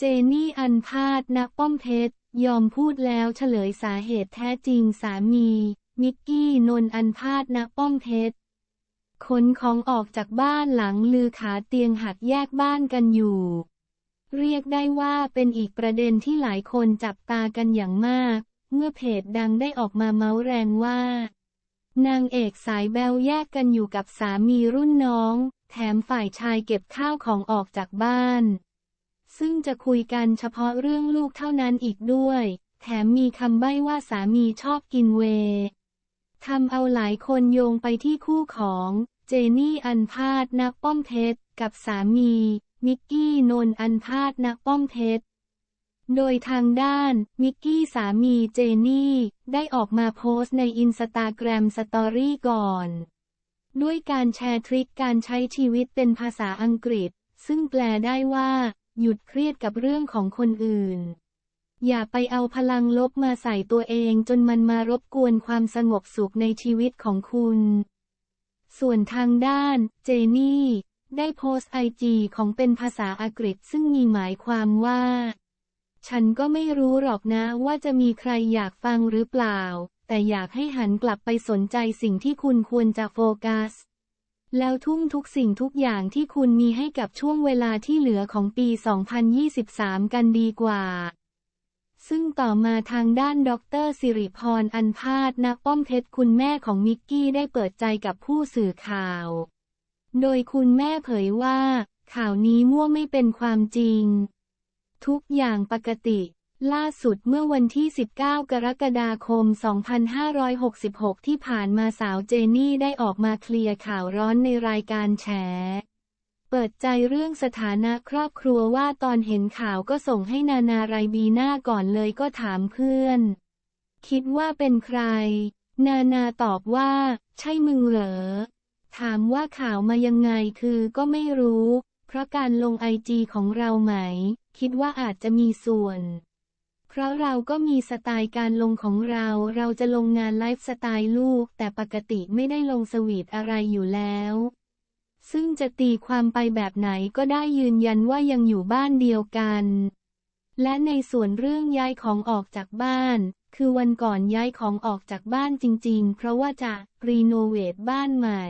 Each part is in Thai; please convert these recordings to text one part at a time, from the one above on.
เจนี่อันพาดณป้อมเพชร ยอมพูดแล้วเฉลยสาเหตุแท้จริงสามี มิกกี้นนท์อันพาดณป้อมเพชรขนของออกจากบ้านหลังลือขาเตียงหักแยกบ้านกันอยู่ เรียกได้ว่าเป็นอีกประเด็นที่หลายคนจับตากันอย่างมาก เมื่อเพจดังได้ออกมาเมาส์แรงว่า นางเอกสายแบวแยกกันอยู่กับสามีรุ่นน้อง แถมฝ่ายชายเก็บข้าวของออกจากบ้าน ซึ่งจะคุยกันเฉพาะเรื่องลูกเท่านั้นอีกด้วย แถมมีคำใบ้ว่าสามีชอบกินเวทำเอาหลายคนโยงไปที่คู่ของเจนี่อันพาดนักป้อมเพชรกับสามี มิกกี้นนอันพาดนักป้อมเพชรโดยทางด้าน มิกกี้สามีเจนี่ ได้ออกมาโพสต์ในอินสตาแกรมสตอรี่ก่อน ด้วยการแชร์ทริคการใช้ชีวิตเป็นภาษาอังกฤษ ซึ่งแปลได้ว่า หยุดเครียดกับเรื่องของคนอื่น อย่าไปเอาพลังลบมาใส่ตัวเองจนมันมารบกวนความสงบสุขในชีวิตของคุณ ส่วนทางด้าน เจนี่ ได้โพสต์ไอจีของเป็นภาษาอังกฤษซึ่งมีหมายความว่า ฉันก็ไม่รู้หรอกนะว่าจะมีใครอยากฟังหรือเปล่า แต่อยากให้หันกลับไปสนใจสิ่งที่คุณควรจะโฟกัส แล้วทุ่มทุกสิ่งทุกอย่างที่คุณมีให้กับช่วงเวลาที่เหลือของปี 2023 กันดีกว่า ซึ่งต่อมาทางด้านดรสิริพรอันพาดนักป้อมเพชรคุณแม่ของมิกกี้ได้เปิดใจกับผู้สื่อข่าว โดยคุณแม่เผยว่า ข่าวนี้มั่วไม่เป็นความจริง ทุกอย่างปกติ ล่าสุดเมื่อวันที่ 19 กรกฎาคม 2566 ที่ผ่านมาสาวเจนี่ได้ออกมาเคลียร์ข่าวร้อนในรายการแฉ เปิดใจเรื่องสถานะครอบครัวว่าตอนเห็นข่าวก็ส่งให้นานาไรบีหน้าก่อนเลยก็ถามเพื่อน คิดว่าเป็นใคร นานาตอบว่า ใช่มึงเหรอ ถามว่าข่าวมายังไงคือก็ไม่รู้ เพราะการลงไอจีของเราไหม คิดว่าอาจจะมีส่วน พราะเราก็มีสไตล์การลงของเรา เราจะลงงานไลฟ์สไตล์ลูก แต่ปกติไม่ได้ลงสวีทอะไรอยู่แล้ว ซึ่งจะตีความไปแบบไหนก็ได้ยืนยันว่ายังอยู่บ้านเดียวกัน และในส่วนเรื่องย้ายของออกจากบ้าน คือวันก่อนย้ายของออกจากบ้านจริงๆ เพราะว่าจะรีโนเวทบ้านใหม่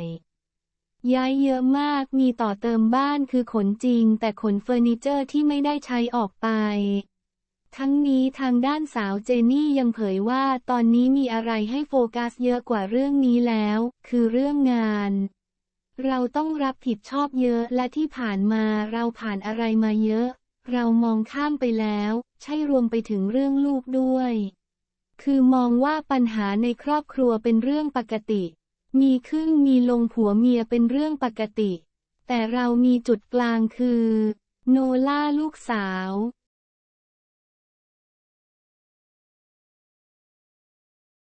ย้ายเยอะมาก มีต่อเติมบ้านคือขนจริง แต่ขนเฟอร์นิเจอร์ที่ไม่ได้ใช้ออกไป ทั้งนี้ทางด้านสาวเจนี่ยังเผยว่าตอนนี้มีอะไรให้โฟกัสเยอะกว่าเรื่องนี้แล้ว คือเรื่องงาน เราต้องรับผิดชอบเยอะและที่ผ่านมาเราผ่านอะไรมาเยอะ เรามองข้ามไปแล้ว ใช่รวมไปถึงเรื่องลูกด้วย คือมองว่าปัญหาในครอบครัวเป็นเรื่องปกติ มีขึ้นมีลงผัวเมียเป็นเรื่องปกติ แต่เรามีจุดกลางคือ โนล่าลูกสาว